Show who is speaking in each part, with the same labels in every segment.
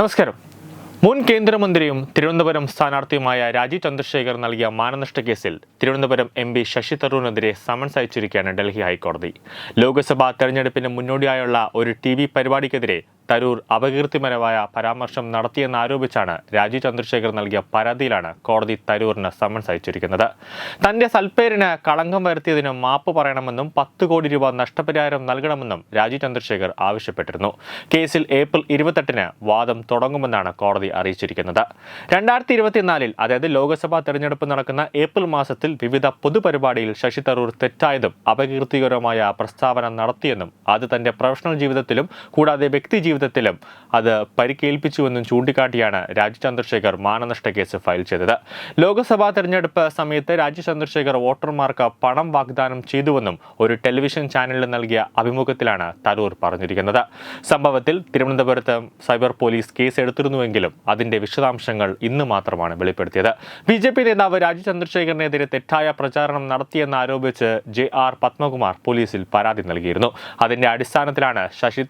Speaker 1: നമസ്കാരം. മുൻ കേന്ദ്രമന്ത്രിയും തിരുവനന്തപുരം സ്ഥാനാർത്ഥിയുമായ രാജീവ് ചന്ദ്രശേഖർ നൽകിയ മാനനഷ്ട കേസിൽ തിരുവനന്തപുരം എം പി ശശി തരൂരിനെതിരെ സമൻസ് അയച്ചിരിക്കുകയാണ് ഡൽഹി ഹൈക്കോടതി. ലോക്സഭാ തെരഞ്ഞെടുപ്പിന് മുന്നോടിയായുള്ള ഒരു ടി വി പരിപാടിക്കെതിരെ തരൂർ അപകീർത്തിപരമായ പരാമർശം നടത്തിയെന്നാരോപിച്ചാണ് രാജീവ് ചന്ദ്രശേഖർ നൽകിയ പരാതിയിലാണ് കോടതി തരൂറിന് സമൻസ് അയച്ചിരിക്കുന്നത്. തന്റെ സൽപ്പേരിന് കളങ്കം വരുത്തിയതിന് മാപ്പ് പറയണമെന്നും പത്ത് കോടി രൂപ നഷ്ടപരിഹാരം നൽകണമെന്നും രാജീവ് ചന്ദ്രശേഖർ ആവശ്യപ്പെട്ടിരുന്നു. കേസിൽ ഏപ്രിൽ ഇരുപത്തെട്ടിന് വാദം തുടങ്ങുമെന്നാണ് കോടതി അറിയിച്ചിരിക്കുന്നത്. രണ്ടായിരത്തി ഇരുപത്തിനാലിൽ അതായത് ലോക്സഭാ തെരഞ്ഞെടുപ്പ് നടക്കുന്ന ഏപ്രിൽ മാസത്തിൽ വിവിധ പൊതുപരിപാടിയിൽ ശശി തരൂർ തെറ്റായതും അപകീർത്തികരമായ പ്രസ്താവന നടത്തിയെന്നും അത് തന്റെ പ്രൊഫഷണൽ ജീവിതത്തിലും കൂടാതെ വ്യക്തി ജീവിതത്തിലും അത് പരിക്കേൽപ്പിച്ചുവെന്നും ചൂണ്ടിക്കാട്ടിയാണ് രാജു ചന്ദ്രശേഖർ മാനനഷ്ട കേസ് ഫയൽ ചെയ്തത്. ലോക്സഭാ തെരഞ്ഞെടുപ്പ് സമയത്ത് രാജു ചന്ദ്രശേഖർ വോട്ടർമാർക്ക് പണം വാഗ്ദാനം ചെയ്തുവെന്നും ഒരു ടെലിവിഷൻ ചാനലിന് നൽകിയ അഭിമുഖത്തിലാണ് തരൂർ പറഞ്ഞിരിക്കുന്നത്. സംഭവത്തിൽ തിരുവനന്തപുരത്ത് സൈബർ പോലീസ് കേസ് എടുത്തിരുന്നുവെങ്കിലും അതിന്റെ വിശദാംശങ്ങൾ ഇന്ന് മാത്രമാണ് വെളിപ്പെടുത്തിയത്. ബി ജെ പി നേതാവ് രാജു ചന്ദ്രശേഖരനെതിരെ തെറ്റായ പ്രചാരണം നടത്തിയെന്ന് ആരോപിച്ച് ജെ ആർ പത്മകുമാർ പോലീസിൽ പരാതി നൽകിയിരുന്നു. അതിന്റെ അടിസ്ഥാനത്തിലാണ് ശശി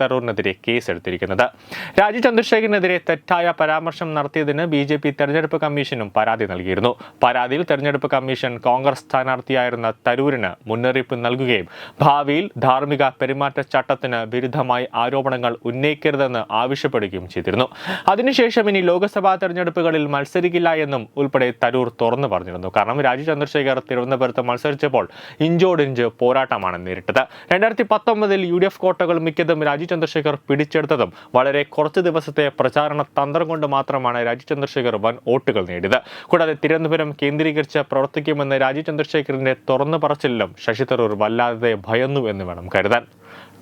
Speaker 1: കേസ് എടുത്തിരിക്കുന്നത് രാജീവ് ചന്ദ്രശേഖരനെതിരെ തെറ്റായ പരാമർശം നടത്തിയതിന് ബി ജെ പി തെരഞ്ഞെടുപ്പ് കമ്മീഷനും പരാതി നൽകിയിരുന്നു. പരാതിയിൽ തെരഞ്ഞെടുപ്പ് കമ്മീഷൻ കോൺഗ്രസ് സ്ഥാനാർത്ഥിയായിരുന്ന തരൂരിന് മുന്നറിയിപ്പ് നൽകുകയും ഭാവിയിൽ ധാർമ്മിക പെരുമാറ്റച്ചട്ടത്തിന് വിരുദ്ധമായി ആരോപണങ്ങൾ ഉന്നയിക്കരുതെന്ന് ആവശ്യപ്പെടുകയും ചെയ്തിരുന്നു. അതിനുശേഷം ഇനി ലോക്സഭാ തെരഞ്ഞെടുപ്പുകളിൽ മത്സരിക്കില്ല എന്നും ഉൾപ്പെടെ തരൂർ തുറന്നു പറഞ്ഞിരുന്നു. കാരണം രാജീവ് ചന്ദ്രശേഖർ തിരുവനന്തപുരത്ത് മത്സരിച്ചപ്പോൾ ഇഞ്ചോടിഞ്ച് പോരാട്ടമാണ് നേരിട്ടത്. രണ്ടായിരത്തി പത്തൊമ്പതിൽ യു ഡി എഫ് കോട്ടകൾ മിക്കതും രാജീവ് ചന്ദ്രശേഖർ പിടിച്ചെടുത്തതും വളരെ കുറച്ച് ദിവസത്തെ പ്രചാരണ തന്ത്രം കൊണ്ട് മാത്രമാണ് രാജീവ് ചന്ദ്രശേഖർ വൻ വോട്ടുകൾ നേടിയത്. കൂടാതെ തിരുവനന്തപുരം കേന്ദ്രീകരിച്ച് പ്രവർത്തിക്കുമെന്ന് രാജീവ് ചന്ദ്രശേഖറിന്റെ തുറന്നു പറച്ചിലും ശശി തരൂർ വല്ലാതെ ഭയന്നു എന്ന് വേണം കരുതാൻ.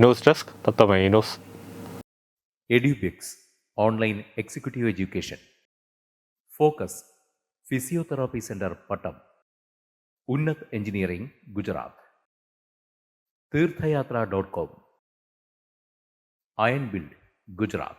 Speaker 1: News desk news.
Speaker 2: Online executive education. Focus physiotherapy centre Pattom. Unnat engineering Gujarat. Theerthayatra dot com. Iron build Gujarat.